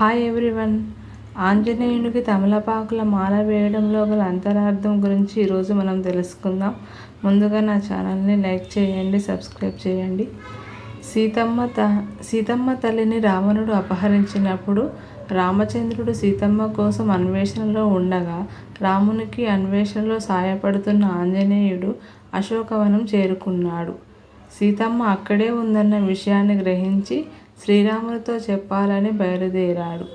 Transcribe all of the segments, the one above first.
Hi everyone. ఆంజనేయునికి తమలపాకుల మాల వేయడంలో గల అంతరార్థం గురించి ఈరోజు మనం తెలుసుకుందాం. ముందుగా నా ఛానల్ని లైక్ చేయండి సబ్స్క్రైబ్ చేయండి. సీతమ్మ త సీతమ్మ తల్లిని రావణుడు అపహరించినప్పుడు రామచంద్రుడు సీతమ్మ కోసం అన్వేషణలో ఉండగా రామునికి అన్వేషణలో సాయపడుతున్న ఆంజనేయుడు అశోకవనం చేరుకున్నాడు. సీతమ్మ అక్కడే ఉందన్న విషయాన్ని గ్రహించి శ్రీరామునితో చెప్పాలని బయలుదేరాడు.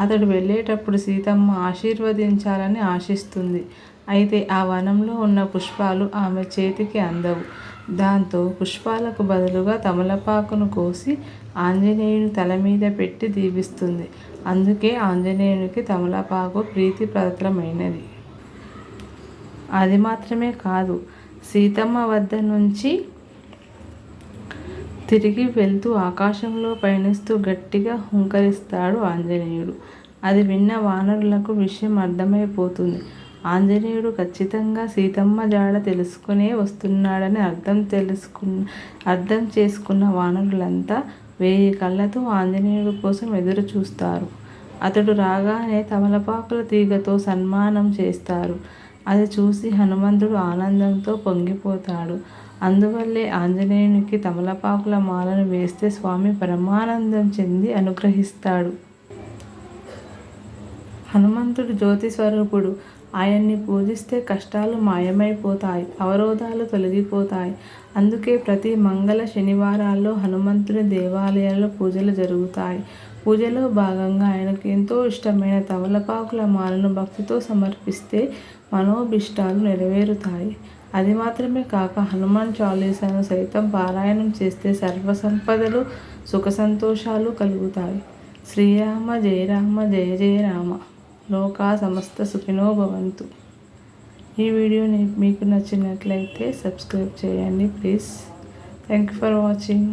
అతడు వెళ్ళేటప్పుడు సీతమ్మ ఆశీర్వదించాలని ఆశిస్తుంది. అయితే ఆ వనంలో ఉన్న పుష్పాలు ఆమె చేతికి అందవు. దాంతో పుష్పాలకు బదులుగా తమలపాకును కోసి ఆంజనేయుని తల మీద పెట్టి దీవిస్తుంది అందుకే ఆంజనేయునికి తమలపాకు ప్రీతిప్రదమైనది అది మాత్రమే కాదు సీతమ్మ వద్ద నుంచి తిరిగి వెళ్తూ ఆకాశంలో పయనిస్తూ గట్టిగా హుంకరిస్తాడు ఆంజనేయుడు. అది విన్న వానరులకు విషయం అర్థమైపోతుంది. ఆంజనేయుడు ఖచ్చితంగా సీతమ్మ జాడ తెలుసుకునే వస్తున్నాడని అర్థం తెలుసుకున్న అర్థం చేసుకున్న వానరులంతా వేయి కళ్ళతో ఆంజనేయుడు కోసం ఎదురు చూస్తారు. అతడు రాగానే తమలపాకుల తీగతో సన్మానం చేస్తారు. అది చూసి హనుమంతుడు ఆనందంతో పొంగిపోతాడు. అందువల్లే ఆంజనేయునికి తమలపాకుల మాలను వేస్తే స్వామి పరమానందం చెంది అనుగ్రహిస్తాడు. హనుమంతుడు జ్యోతి స్వరూపుడు ఆయన్ని పూజిస్తే కష్టాలు మాయమైపోతాయి అవరోధాలు తొలగిపోతాయి. అందుకే ప్రతి మంగళ శనివారాల్లో హనుమంతుని దేవాలయాల్లో పూజలు జరుగుతాయి. పూజలో భాగంగా ఆయనకు ఎంతో ఇష్టమైన తమలపాకుల మాలను భక్తితో సమర్పిస్తే మనోభిష్టాలు నెరవేరుతాయి. అది మాత్రమే కాక హనుమాన్ చాలీసాను సైతం పారాయణం చేస్తే సర్వసంపదలు సుఖ సంతోషాలు కలుగుతాయి. శ్రీరామ జయ రామ జయ జయ రామ. లోకా సమస్త సుఖినో భవంతు. ఈ వీడియో మీకు నచ్చినట్లయితే సబ్స్క్రైబ్ చేయండి please. Thank you for watching.